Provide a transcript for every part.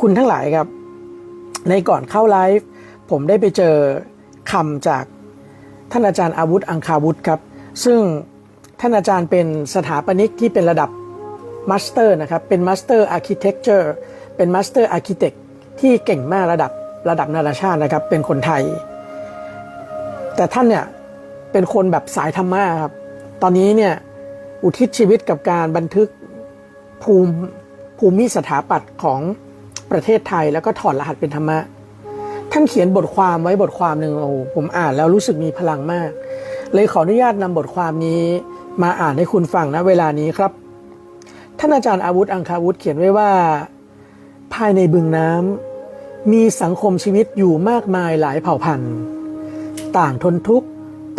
คุณทั้งหลายครับ ในก่อนเข้าไลฟ์ผมได้ไปเจอคำจากท่านอาจารย์อาวุธอังคาวุธครับ ซึ่งท่านอาจารย์เป็นสถาปนิกที่เป็นระดับมาสเตอร์นะครับ เป็นมาสเตอร์อาร์เคเต็กเจอร์เป็นมาสเตอร์อาร์เคเต็กที่เก่งมากระดับระดับนานาชาตินะครับ เป็นคนไทย แต่ท่านเนี่ยเป็นคนแบบสายธรรมะครับ ตอนนี้เนี่ยอุทิศชีวิตกับการบันทึกภูมิภูมิสถาปัตย์ของ ประเทศไทยแล้วก็ถอดรหัสเป็นธรรมะ ท่านเขียนบทความไว้บทความหนึ่งโอ้ผมอ่านแล้วรู้สึกมีพลังมาก เลยขออนุญาตนำบทความนี้มาอ่านให้คุณฟังณเวลานี้ครับ ท่านอาจารย์อาวุธอังคาวุธเขียนไว้ว่า ภายในบึงน้ำมีสังคมชีวิตอยู่มากมายหลายเผ่าพันธุ์ ต่างทนทุกข์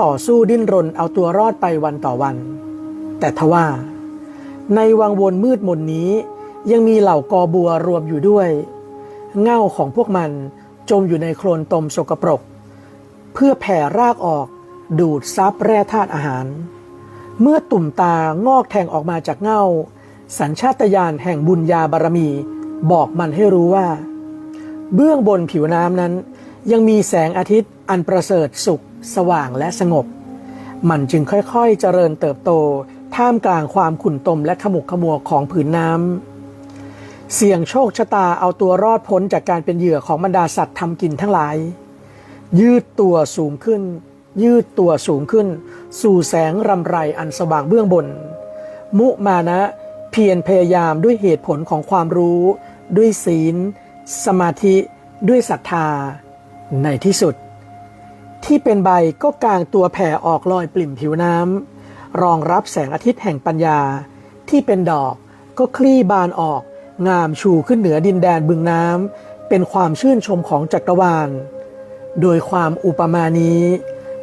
ต่อสู้ดิ้นรนเอาตัวรอดไปวันต่อวัน แต่ทว่า ในวังวนมืดมนนี้ ยังมีเหล่ากอบัวรวมอยู่ด้วย เง่าของพวกมันจมอยู่ในโคลนตมสกปรก เพื่อแผ่รากออกดูดซับแร่ธาตุอาหาร เมื่อตุ่มตางอกแทงออกมาจากเง่า สัญชาตญาณแห่งบุญญาบารมี บอกมันให้รู้ว่า เบื้องบนผิวน้ำนั้น ยังมีแสงอาทิตย์อันประเสริฐสุข สว่างและสงบ มันจึงค่อยๆเจริญเติบโตท่ามกลางความขุ่นตมและขมุกขมัวของผืนน้ำ เสี่ยงโชคชะตาเอาตัวรอดพ้นจากการเป็นเหยื่อของบรรดาสัตว์ทำกินทั้งหลาย ยืดตัวสูงขึ้น ยืดตัวสูงขึ้น สู่แสงรำไรอันสว่างเบื้องบน มุมานะเพียรพยายามด้วยเหตุผลของความรู้ ด้วยศีล สมาธิ ด้วยศรัทธา ในที่สุด ที่เป็นใบก็กางตัวแผ่ออกลอยปลิ่มผิวน้ำรองรับแสงอาทิตย์แห่งปัญญา ที่เป็นดอกก็คลี่บานออก งามชูขึ้นเหนือดินแดนบึงน้ำเป็นความชื่นชมของจักรวาล โดยความอุปมานี้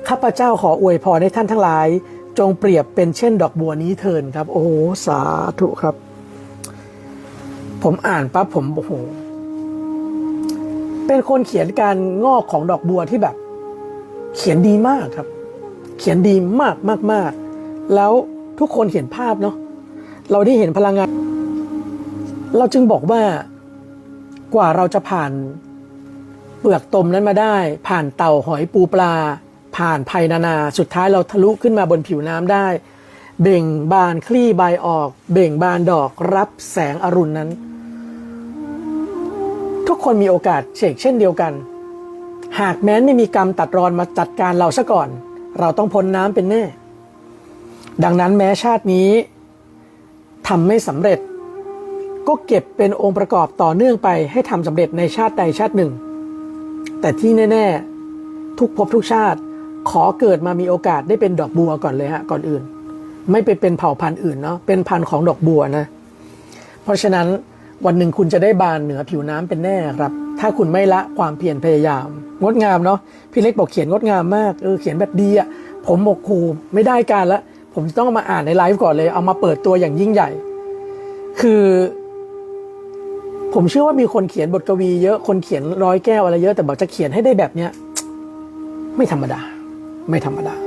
ข้าพเจ้าขออวยพรให้ท่านทั้งหลาย จงเปรียบเป็นเช่นดอกบัวนี้เถินครับ โอ้โหสาธุครับ ผมอ่านปั๊บผมโอ้โหเป็นคนเขียนการงอกของดอกบัวที่แบบ เขียนดีมากครับ เขียนดีมากมากมากแล้วทุกคนเห็นภาพเนาะเราได้เห็นพลังงาน เราจึงบอกว่ากว่าเราจะผ่านเปลือกตมนั้นมาได้ ผ่านเต่าหอยปูปลา ผ่านภัยนานา สุดท้ายเราทะลุขึ้นมาบนผิวน้ำได้ เบ่งบานคลี่ใบออก เบ่งบานดอกรับแสงอรุณนั้น ทุกคนมีโอกาสเชกเช่นเดียวกัน หากแม้นไม่มีกรรมตัดรอนมาจัดการเราซะก่อน เราต้องพ้นน้ำเป็นแน่ ดังนั้นแม้ชาตินี้ทำไม่สำเร็จ ก็เก็บเป็นองค์ประกอบต่อเนื่องไปให้ทำสำเร็จในชาติใดชาติหนึ่ง แต่ที่แน่ ๆ ทุกภพทุกชาติ ขอเกิดมามีโอกาสได้เป็นดอกบัวก่อนเลยฮะก่อนอื่น ไม่ไปเป็นเผ่าพันธุ์อื่นเนาะเป็นพันธุ์ของดอกบัวนะ เพราะฉะนั้นวันหนึ่งคุณจะได้บานเหนือผิวน้ำเป็นแน่ครับ ถ้าคุณไม่ละความเพียรพยายาม งดงามเนาะพี่เล็กบอกเขียนงดงามมากเออเขียนแบบดีอะ่ะผมบอกครูไม่ได้การละผมต้องมาอ่านในไลฟ์ก่อนเลย เอามาเปิดตัวอย่างยิ่งใหญ่ คือ ผมเชื่อว่ามีคนเขียนบทกวีเยอะคนเขียนร้อยแก้วอะไรเยอะแต่บอกจะเขียนให้ได้แบบเนี้ยไม่ธรรมดา ไม่ธรรมดา